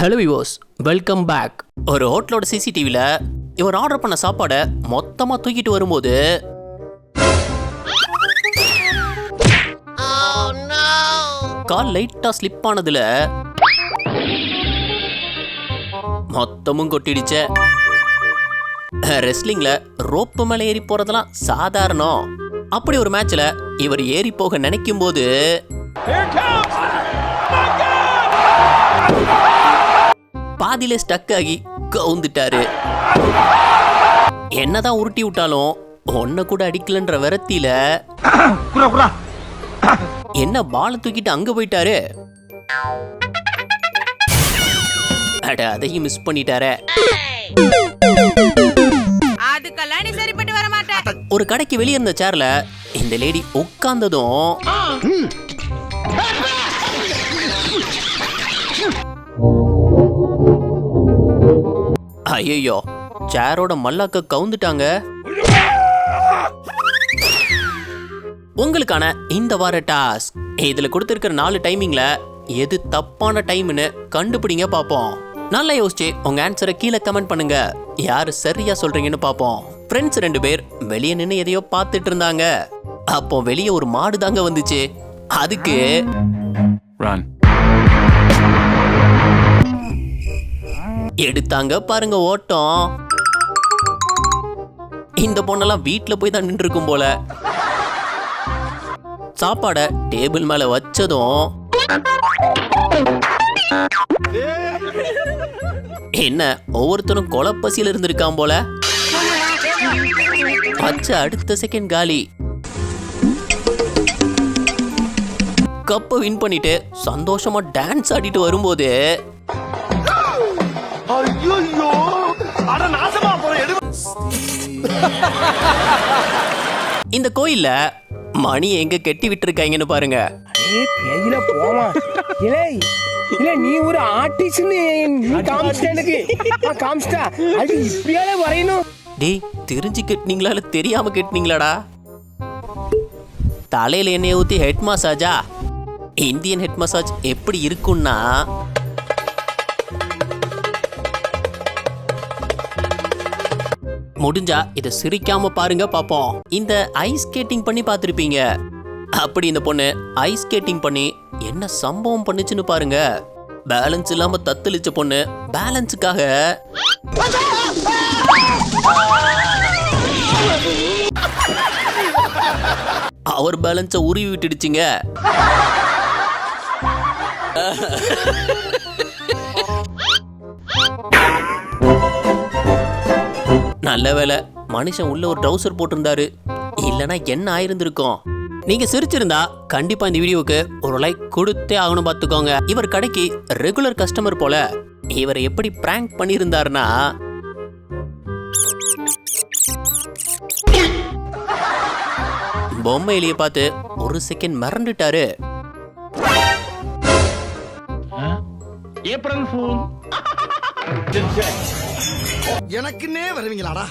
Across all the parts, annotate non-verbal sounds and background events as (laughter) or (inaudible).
Hello விவோஸ் welcome back ஒரு ஹோட்டலோட சிசிடிவியில் இவர் ஆர்டர் பண்ண சாப்பாடை மொத்தமாக தூக்கிட்டு வரும்போது கால் லைட்டாக ஸ்லிப் ஆனதில் மொத்தமும் கொட்டிடுச்சே. ரெஸ்லிங்கில் ரோப்பு மேலே ஏறி போகிறதெல்லாம் சாதாரணம். அப்படி ஒரு மேட்ச்சில் இவர் ஏறி போக நினைக்கும் போது பாதியில ஸ்டக் ஆகி கவுந்துட்டாரு. என்னதான் உருட்டி விட்டாலும் ஒன்ன கூட அடிக்கலன்ற விரத்தியில என்ன பாலை தூக்கிட்டு அங்க போயிட்டாரு? அட அதையும் மிஸ் பண்ணிட்டாரே. அதுக்கெல்லாம் நீ சரிப்பட்டு வர மாட்ட. ஒரு கடைக்கு வெளியே இருந்த சேர்ல இந்த லேடி உட்கார்ந்ததும் ஐயோ சேரோட மல்லாக்க கவுந்துட்டாங்க. உங்களுக்கான இந்த வார டாஸ்க் இதில் கொடுத்துருக்கிற நாலு டைமிங்ல எது தப்பான டைம்னு கண்டுபிடிங்க பார்ப்போம் நல்லா யோசிச்சு உங்க ஆன்சரை கீழே கமெண்ட் பண்ணுங்க. யார் சரியா சொல்றீங்கன்னு பார்ப்போம் ஃப்ரெண்ட்ஸ் ரெண்டு பேர் வெளியே நின்று எதையோ பார்த்துட்டு இருந்தாங்க. அப்போ வெளியே ஒரு மாடு தாங்க வந்துச்சு. அதுக்கு எடுத்தாங்க பாருங்க ஓட்டம். இந்த பொண்ணெல்லாம் வீட்டில் போய் தான் நின்று இருக்கும் போல. சாப்பாடை டேபிள் மேலே வச்சதும். என்ன ஒவ்வொருத்தரும் கொலப்பசியில் இருந்திருக்கான் போல? வச்ச அடுத்த செகண்ட் காலி. கப்பை வின் பண்ணிட்டு சந்தோஷமா டான்ஸ் ஆடிட்டு வரும்போது இந்த கோயில்ல மணி எங்க கெட்டி விட்டுருக்காங்கன்னு பாருங்க. ஏய் பேயில போமா இல்லை இல்ல நீ ஒரு ஆர்டிஸ்ட்னு நீ காமிச்சிட்ட எனக்கு. நான் காமிச்சிட்டா. அது இப்படியாலே வரையணும். டேய் தெரிஞ்சு கெட்டினீங்களா இல்ல தெரியாம கெட்டினீங்களாடா? தலையில எண்ணெய் ஊத்தி ஹெட் மசாஜா இந்தியன் ஹெட் மசாஜ் எப்படி இருக்கும்னா முடிஞ்சா இதை சிரிக்காம பாருங்க பாப்போம். இந்த ஐஸ் ஸ்கேட்டிங் பண்ணி பார்த்துருப்பீங்க. அப்படி இந்த பொண்ணு ஐஸ் ஸ்கேட்டிங் பண்ணி என்ன சம்பவம் பண்ணுச்சுன்னு பாருங்க. பேலன்ஸ் இல்லாம தத்தளிச்ச பொண்ணு பேலன்ஸுக்காக அவர் பேலன்ஸை உருவி விட்டுடுச்சிங்க. நல்ல வேலை மனுஷன் உள்ள ஒரு ட்ரௌசர் போட்டிருந்தாரு. இல்லைனா என்ன ஆயிருந்திருக்கும்? நீங்க சிரிச்சிருந்தா கண்டிப்பா இந்த வீடியோவுக்கு ஒரு லைக் கொடுத்தே ஆகணும் பார்த்துக்கோங்க. இவர் கடைக்கு ரெகுலர் கஸ்டமர் போல இவரை எப்படி பிராங்க் பண்ணியிருந்தாருன்னா பொம்மை எலியை பார்த்து ஒரு செகண்ட் மறந்துட்டாரு. April Fool. எனக்குன்னே வருவீங்களாடா?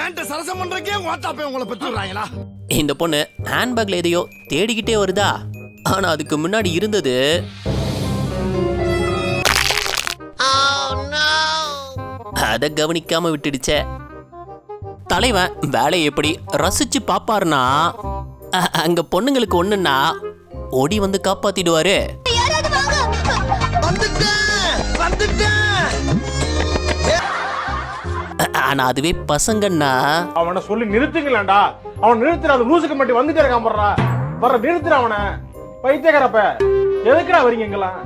ஏன்ட்ட சரசம் பண்றக்கே வாட்டாப்பே உங்களை பெற்றுறாங்களா இந்த பொண்ணு ஹேண்ட்பேக்ல எதையோ தேடிக்கிட்டே வருதா? ஆனா அதுக்கு முன்னாடி இருந்தது அத கவனிக்காம விட்டுடுச்சே. தலைவன் வேலையை எப்படி ரசிச்சு பாப்பாருன்னா அங்க பொண்ணுங்களுக்கு ஒண்ணுன்னா ஓடி வந்து காப்பாத்திடுவாரு. ஆனா அதுவே பசங்கன்னா. அவனை சொல்லி நிறுத்துங்களேன்டா. அவன் நிறுத்துற அந்த லூசுக்கு மட்டும் வந்துட்டே இருக்கான் போடுறா வர்ற நிறுத்துற அவனை. பைத்தியக்காரப்ப. எதுக்குடா வரீங்க இங்கெல்லாம்?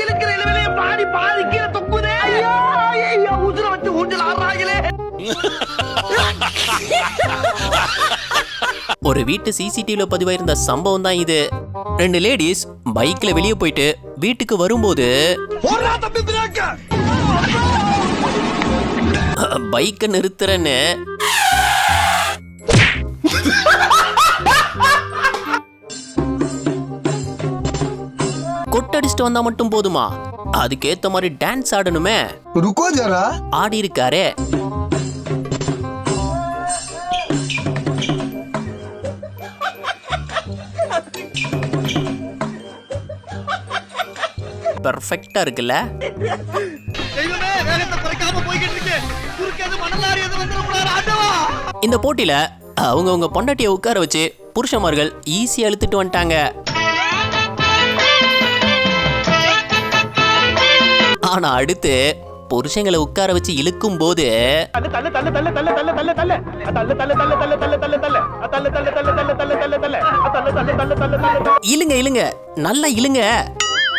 இருக்கிற இளவிலே பாடி பாதி கீழே தொங்குதே ஐயோ ஐயோ உசுர வச்சு ஊஞ்சல் ஆடுறாங்களே. ஒரு வீட்டு சிசிடிவில பதிவாயிருந்த சம்பவம் தான் இது. ரெண்டு லேடிஸ் பைக்ல வெளியே போயிட்டு வீட்டுக்கு வரும்போது பைக்க நிறுத்துறேன்னு. கொட்டடிச்சுட்டு வந்தா மட்டும் போதுமா? அதுக்கேத்த மாதிரி டான்ஸ் ஆடணுமே. ஆடி இருக்காரே வந்துடக்கூடாது ஆண்டவா இந்த போட்டியில அவங்கவங்க பொண்டாட்டியை உட்கார வச்சு புருஷமார்கள் ஈஸியா இழுத்துட்டு வந்துட்டாங்க ஆனா அடுத்து புருஷங்களை உட்கார வச்சு இழுக்கும் போது இழுங்க இழுங்க நல்லா இழுங்க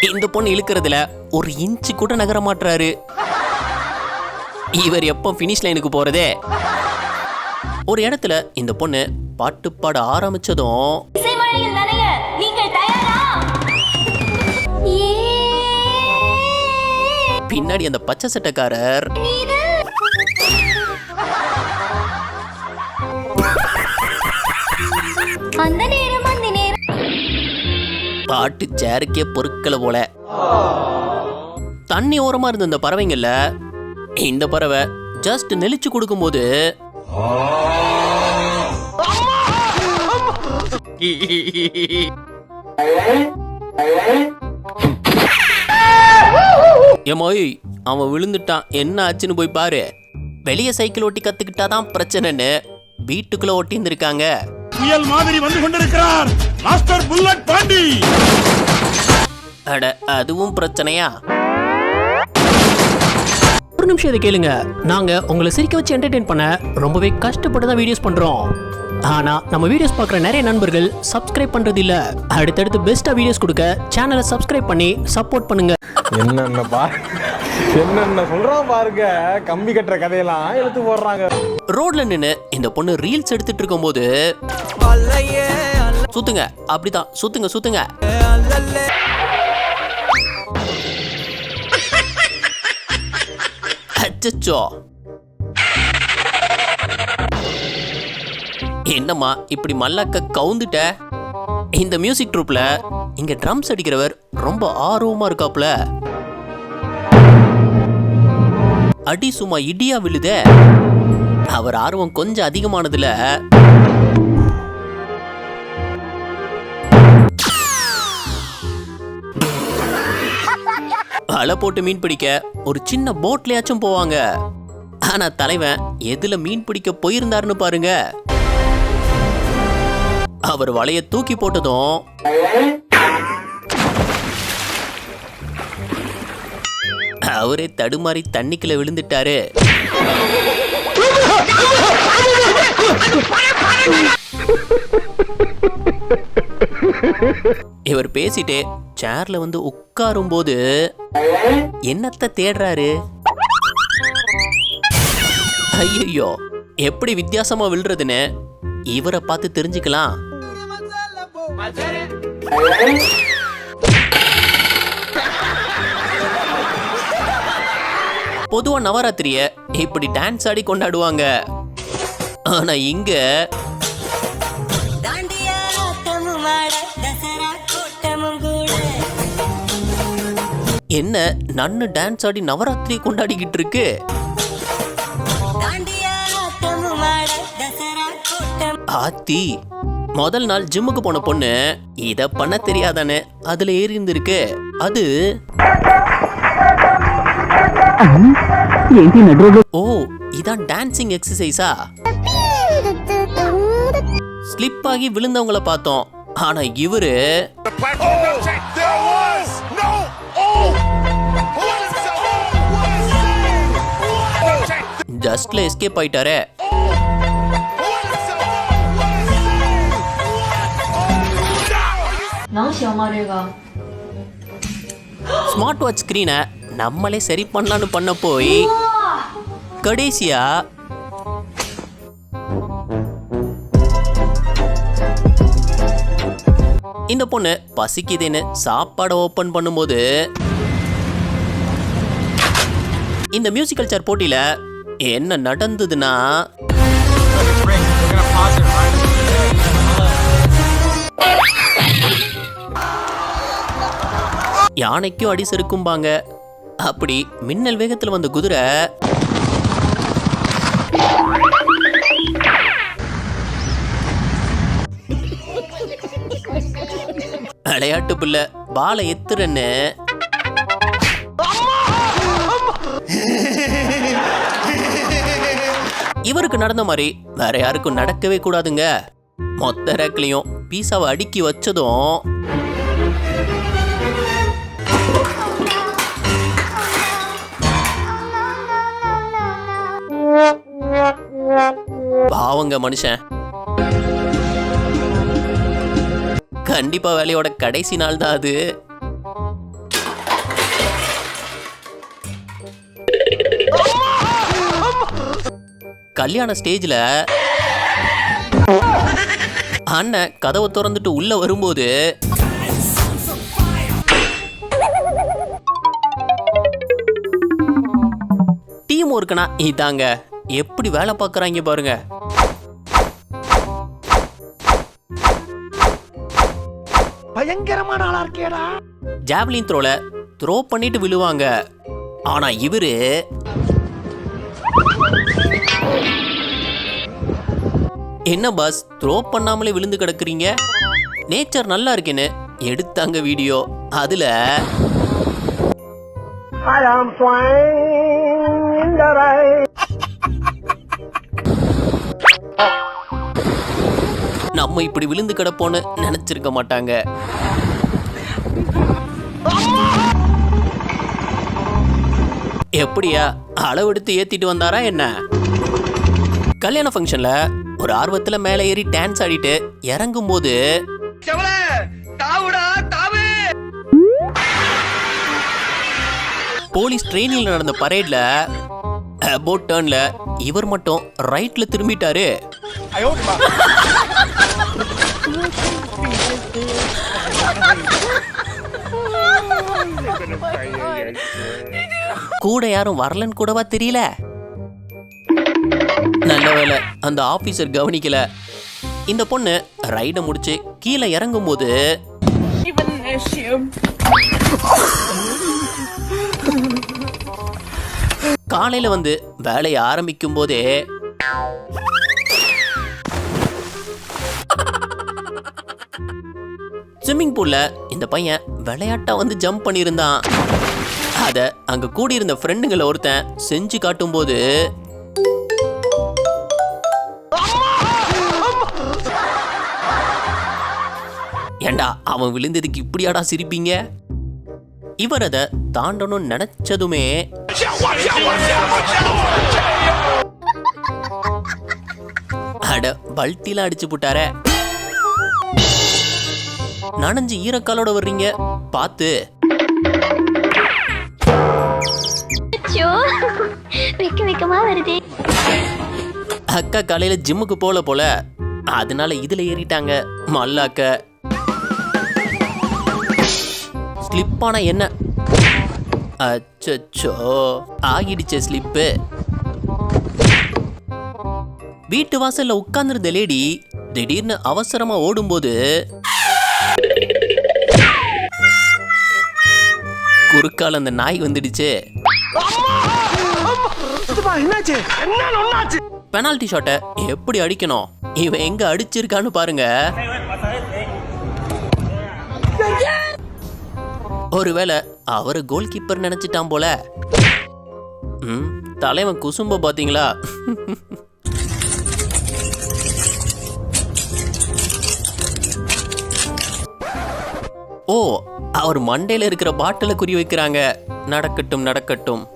இந்த பொண்ணு இழுக்கிறதுல ஒரு இன்ச்சு கூட நகர மாட்டுறாரு இவர் எப்போ ஃபினிஷ் லைனுக்கு போறதே? ஒரு இடத்துல இந்த பொண்ணு பாட்டு பாட ஆரம்பிச்சதும் பின்னாடி அந்த பச்சை சட்டைக்காரர். அந்த பாட்டு சேருக்கே பொருட்களை போல. தண்ணி ஓரமா இருந்த இந்த பறவைங்கள்ல இந்த பறவை ஜஸ்ட் நெளிச்சு கொடுக்கும்போது ஏமோய் அவன் விழுந்துட்டான். என்ன ஆச்சுன்னு போய் பாரு. வெளியே சைக்கிள் ஓட்டி கத்துக்கிட்டாதான் பிரச்சனைன்னு வீட்டுக்குள்ள ஒட்டி இருந்திருக்காங்க புயல் மாதிரி வந்து கொண்டிருக்கிறார். Master bullet Pandi. அட அதுவும் பிரச்சனையா? ஒரு நிமிஷம் இதை கேளுங்க. நாங்க உங்களை சிரிக்க வச்சு என்டர்டெயின் பண்ண ரொம்பவே கஷ்டப்பட்டு தான் வீடியோஸ் பண்றோம். ஆனா நம்ம வீடியோஸ் பார்க்குற நிறைய நண்பர்கள் சப்ஸ்கிரைப் பண்றது இல்ல அடுத்தடுத்து பெஸ்டா வீடியோஸ் கொடுக்க சேனலை சப்ஸ்கிரைப் பண்ணி சப்போர்ட் பண்ணுங்க. என்னென்ன பா என்னென்ன சொல்றான் பாருங்க. கம்பி கட்டுற கதையெல்லாம் இழுத்து போடுறாங்க. ரோட்ல நின்னு இந்த பொண்ணு ரீல்ஸ் எடுத்துட்டு இருக்கும்போது சுத்துங்க அப்படிதான். சுத்துங்க சுத்துங்க. அச்சச்சோ. என்னம்மா இப்படி மல்லாக்க கவுந்துட்ட? இந்த மியூசிக் ட்ரூப்ல இங்க ட்ரம்ஸ் அடிக்கிறவர் ரொம்ப ஆர்வமா இருக்காப்ல அடி சும்மா இடியா விழுதே. அவர் ஆர்வம் கொஞ்சம் அதிகமானதுல. அலை போட்டு மீன் பிடிக்க ஒரு சின்ன போட்லயாச்சும் போவாங்க. ஆனா தலைவன் எதுல மீன் பிடிக்க போயிருந்தாருன்னு பாருங்க. அவர் வலைய தூக்கி போட்டதும் அவரே தடுமாறி தண்ணிக்குள்ள விழுந்துட்டாரு. இவர் பேசிட்டே சேர்ல வந்து உட்காரும் போது என்னத்த தேடுறாரு? ஐயோ எப்படி வித்தியாசமா விழுறதுன்னு இவரை பார்த்து தெரிஞ்சுக்கலாம். பொதுவா நவராத்திரிய இப்படி டான்ஸ் ஆடி கொண்டாடுவாங்க. ஆனா இங்க என்ன நன்னு டான்ஸ் ஆடி நவராத்திரி கொண்டாடிக்கிட்டு இருக்கு? ஆத்தி முதல் நாள் ஜிம்முக்கு போன பொண்ணு இத பண்ண தெரியாதானே அதுல ஏறி இருந்திருக்கு அது ஓ இதான் டான்சிங் எக்ஸசைஸா ஸ்லிப் ஆகி விழுந்தவங்கள பார்த்தோம். ஆனா இவரு ஜஸ்ட்ல எஸ்கேப் ஆயிட்டாரே. ஸ்மார்ட் வாட்ச் ஸ்க்ரீனை நம்மளே சரி பண்ணலான்னு பண்ண போய் கடைசியா? இந்த பொண்ணு பசிக்குதுன்னு சாப்பாடை ஓப்பன் பண்ணும்போது இந்த மியூசிக்கல் சேர் போட்டியில என்ன நடந்ததுன்னா யானைக்கும் அடி செருக்கும்பாங்க. அப்படி மின்னல் வேகத்தில் வந்த குதிரை விளையாட்டு புள்ள பாலை எத்துறன்னு. இவருக்கு நடந்த மாதிரி வேற யாருக்கும் நடக்கவே கூடாதுங்க. மொத்த ரேக்லையும் பீஸாவை அடுக்கி வச்சதும் பாவங்க மனுஷன். கண்டிப்பா வேலையோட கடைசி நாள் தான் அது. கல்யாண ஸ்டேஜில் அண்ணன் கதவை திறந்துட்டு உள்ள வரும்போது டீம் ஒர்க்குனா இதாங்க. எப்படி வேலை பார்க்குறாங்க பாருங்க. பயங்கரமான ஆளா இருக்கேடா. ஜாவ்லின் த்ரோல த்ரோ பண்ணிட்டு விழுவாங்க. ஆனா இவரு என்ன பாஸ் த்ரோ பண்ணாமலே விழுந்து கிடக்குறீங்க? நேச்சர் நல்லா இருக்கேன்னு எடுத்தாங்க வீடியோ அதுல I (laughs) நம்ம இப்படி விழுந்து கிடப்போன்னு நினைச்சிருக்க மாட்டாங்க. எப்படியா அளவெடுத்து ஏத்திட்டு வந்தாரா என்ன? கல்யாண ஃபங்க்ஷன்ல ஒரு ஆர்வத்துல மேலே ஏறி டான்ஸ் ஆடிட்டு இறங்கும் போது போலீஸ் ட்ரெயினில் நடந்த பரேட்ல போட் டர்ன்ல இவர் மட்டும் ரைட்ல திரும்பிட்டாரு. கூட யாரும் வரலன்னு கூடவா தெரியல? நல்ல வேளை அந்த ஆபீசர் கவனிக்கல. இந்த பொண்ணு ரைடை முடிச்சு கீழே இறங்கும் போது காலையில வந்து வேலையை ஆரம்பிக்கும் போதே ஸ்விம்மிங் பூல்ல இந்த பையன் விளையாட்டா வந்து ஜம்ப் பண்ணியிருந்தான். அதை அங்க கூடியிருந்த ஃப்ரெண்டுங்களை ஒருத்தன் செஞ்சு காட்டும்போது ஏண்டா அவன் விழுந்ததுக்கு இப்படியாடா சிரிப்பீங்க? இவர் அதை தாண்டணும்னு நினைச்சதுமே அட பல்ட்டில அடிச்சு போட்டார. நனைஞ்சு ஈரக்காலோட வர்றீங்க. பார்த்து அச்சோ அக்கா காலையில ஜிம்முக்கு போல போல. அதனால இதுல ஏறிட்டாங்க மல்லாக்க. ஸ்லிப்பான என்ன அச்சச்சோ ஆகிடுச்சே ஸ்லிப்பு. வீட்டு வாசல்ல உட்கார்ந்திருந்த லேடி திடீர்னு அவசரமா ஓடும்போது குறுக்கால அந்த நாய் வந்துடுச்சு. பெனால்டி ஷாட்டை எப்படி அடிக்கணும்? இவன் எங்க அடிச்சிருக்கான்னு பாருங்க. ஒருவேளை அவரு கோல் கீப்பர் நினைச்சிட்டான் போல. ம் தலைவன் குசும்ப பாத்தீங்களா? ஓ அவர் மண்டையில இருக்கிற பாட்டில குறி வைக்கிறாங்க. நடக்கட்டும் நடக்கட்டும்.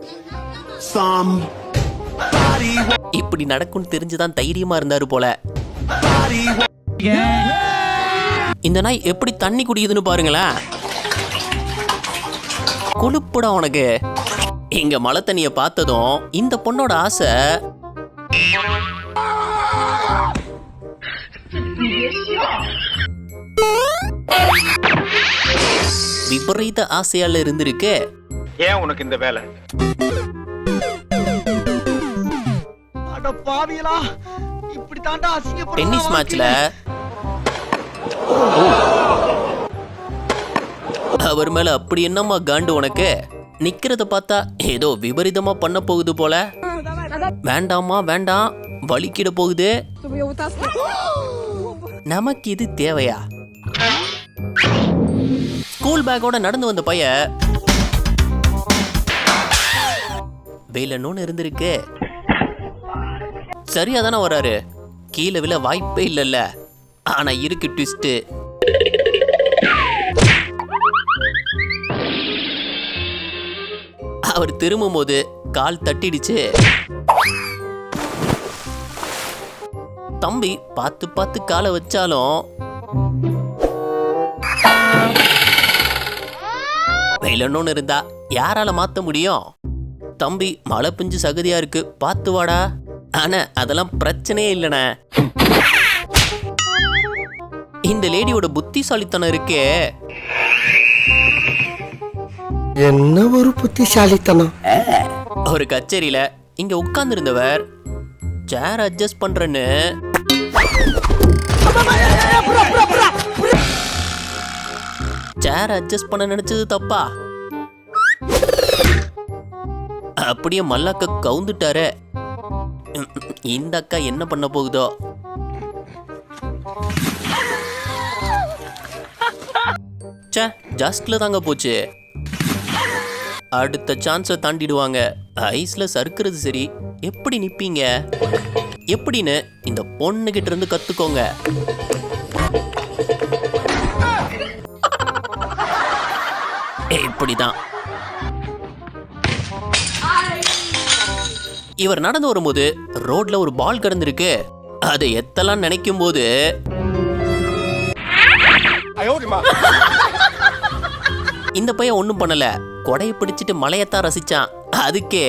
இப்படி நடக்கும்னு தெரிஞ்சுதான் தைரியமா இருந்தாரு போல. இந்த நாய் எப்படி தண்ணி குடிக்குதுன்னு பாருங்களேன். கொழுப்புடா உனக்கு. இங்க மழை தண்ணிய பார்த்ததும் இந்த பொண்ணோட ஆசை. விபரீத ஆசையால இருந்திருக்கு. ஏன் உனக்கு இந்த வேலை? அட பாவியலா இப்படி தாண்டா அசிங்கப்பட டென்னிஸ் மேட்ச்ல. அவர் மேல அப்படி என்னம்மா காண்டு உனக்கு? நிக்கிறத பார்த்தா ஏதோ விபரீதமா பண்ண போகுது போல. வேண்டாமா வேண்டாம். வலிக்கிட போகுது. நமக்கு இது தேவையா? ஸ்கூல் பேக்கோட நடந்து வந்த பைய. நோன் இருந்திருக்கு. சரியா தானே வராரு. கீழே விழ வாய்ப்பே இல்லைல்ல. ஆனா இருக்கு ட்விஸ்ட் அவர் திரும்பும் போது கால் தட்டிடுச்சு. தம்பி பார்த்து பார்த்து காலை வச்சாலும். வெயிலன்னு இருந்தா யாரால மாத்த முடியும்? தம்பி மழை பிஞ்சு சகதியா இருக்கு. பார்த்து வாடா. ஆனா அதெல்லாம் பிரச்சனையே இல்லைண்ணே. இந்த லேடியோட புத்திசாலித்தனம் இருக்கே. என்ன ஒரு புத்திசாலித்தனம்? ஒரு கச்சேரியில இங்க உட்கார்ந்திருந்தவர். சேர் அட்ஜஸ்ட் பண்றேன்னு. சேர் அட்ஜஸ்ட் பண்ண நினைச்சது தப்பா? அப்படியே மல்லாக்க கவுந்துட்டாரு. இந்த அக்கா என்ன பண்ண போகுதோ? ச்சே ஜஸ்ட்ல தாங்க போச்சு. அடுத்த சான்ஸை தாண்டிடுவாங்க. ஐஸ்ல சறுக்கிறது சரி. எப்படி நிப்பீங்க? எப்படின்னு இந்த பொண்ணுகிட்ட இருந்து கத்துக்கோங்க. அப்படிதான். இவர் நடந்து வரும்போது ரோட்ல ஒரு பால் கிடந்திருக்கு. அதை எத்தெல்லாம் நினைக்கும் போது இந்த பையன் ஒன்றும் பண்ணல. கொடையை பிடிச்சிட்டு மலையத்தான் ரசிச்சான். அதுக்கே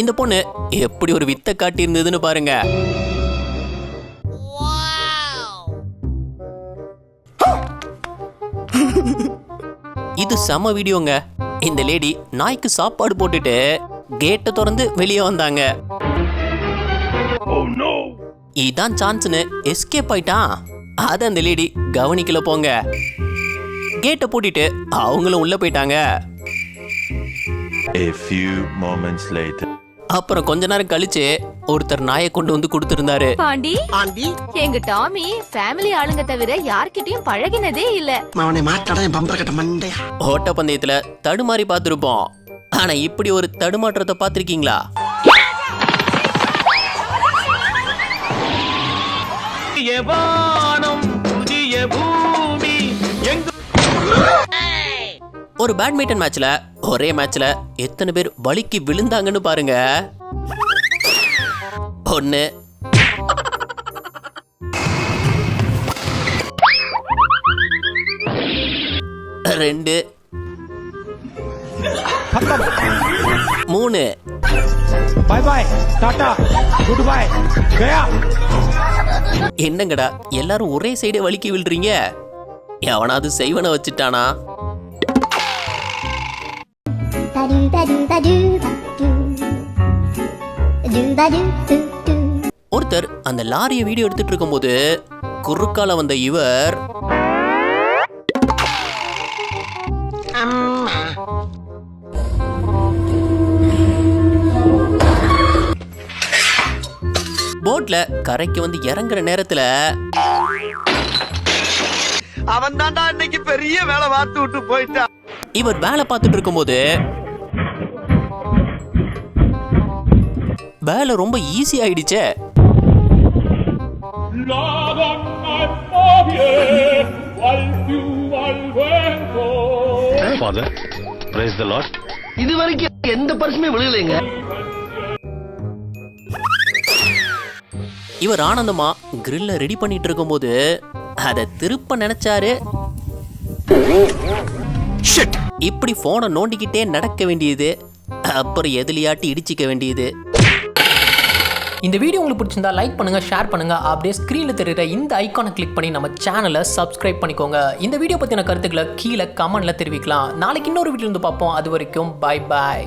இந்த பொண்ணு எப்படி ஒரு வித்தை காட்டி இருந்ததுன்னு பாருங்க. செம வீடியோங்க. இந்த லேடி நாய்க்கு சாப்பாடு போட்டுட்டு கேட்டை திறந்து வெளியே வந்தாங்க. இதான் சான்ஸ்னு எஸ்கேப் ஆயிட்டான். அத அந்த லேடி கவனிக்கல போங்க. கேட்டை பூட்டிட்டு அவங்களும் உள்ள போயிட்டாங்க. A few moments later. அப்புறம் கொஞ்ச நேரம் கழிச்சு ஒருத்தர் நாயை கொண்டு வந்து கொடுத்திருந்தாரு. பாண்டி ஆண்டி எங்க டாமி ஃபேமிலி ஆளுங்க தவிர யார்கிட்டயும் பழகினதே இல்ல. அவனை மாட்டாடா என் பம்பர கட்ட மண்டையா. ஓட்ட பந்தயத்துல தடுமாறி பார்த்திருப்போம். ஆனா இப்படி ஒரு தடுமாற்றத்தை பார்த்திருக்கீங்களா? ஒரு பேட்மிண்டன் மேட்ச்ல ஒரே மேட்ச்ல எத்தனை பேர் வலிக்கு விழுந்தாங்கன்னு பாருங்க. ஒன்னு ரெண்டு. மூணு. Bye bye tata good bye Gaya என்னங்கடா எல்லாரும் ஒரே சைடே வலிக்கி விழுறீங்க? எவனாவது செய்வனை வச்சுட்டானா? ஒருத்தர் அந்த லாரியை வீடியோ எடுத்துட்டு இருக்கும்போது குறுக்கால வந்த இவர் போட்ல கரைக்கு வந்து இறங்குற நேரத்துல அவன் தான்டா இன்னைக்கு பெரிய வேலை பார்த்து விட்டு போயிட்டான் இவர் வேலை பார்த்துட்டு இருக்கும்போது வேலை ரொம்ப ஈஸி ஆயிடுச்சே. Father, praise the Lord. இது வரைக்கும் எந்த பரிசுமே விழுகலைங்க. இவர் ஆனந்தமா கிரில்ல ரெடி பண்ணிட்டு இருக்கும்போது அதை திருப்ப நினைச்சாரு. இப்படி போனை நோண்டிக்கிட்டே நடக்க வேண்டியது அப்புறம் எதுலையாட்டி இடிச்சிக்க வேண்டியது. இந்த வீடியோ உங்களுக்கு பிடிச்சிருந்தா லைக் பண்ணுங்க ஷேர் பண்ணுங்க. அப்படியே ஸ்க்ரீனில் தெரியுற இந்த ஐக்கானை கிளிக் பண்ணி நம்ம சேனலை சப்ஸ்கிரைப் பண்ணிக்கோங்க. இந்த வீடியோ பற்றின கருத்துக்களை கீழே கமெண்ட்ல தெரிவிக்கலாம். நாளைக்கு இன்னொரு வீட்டில் இருந்து பார்ப்போம். அது வரைக்கும் பை பாய்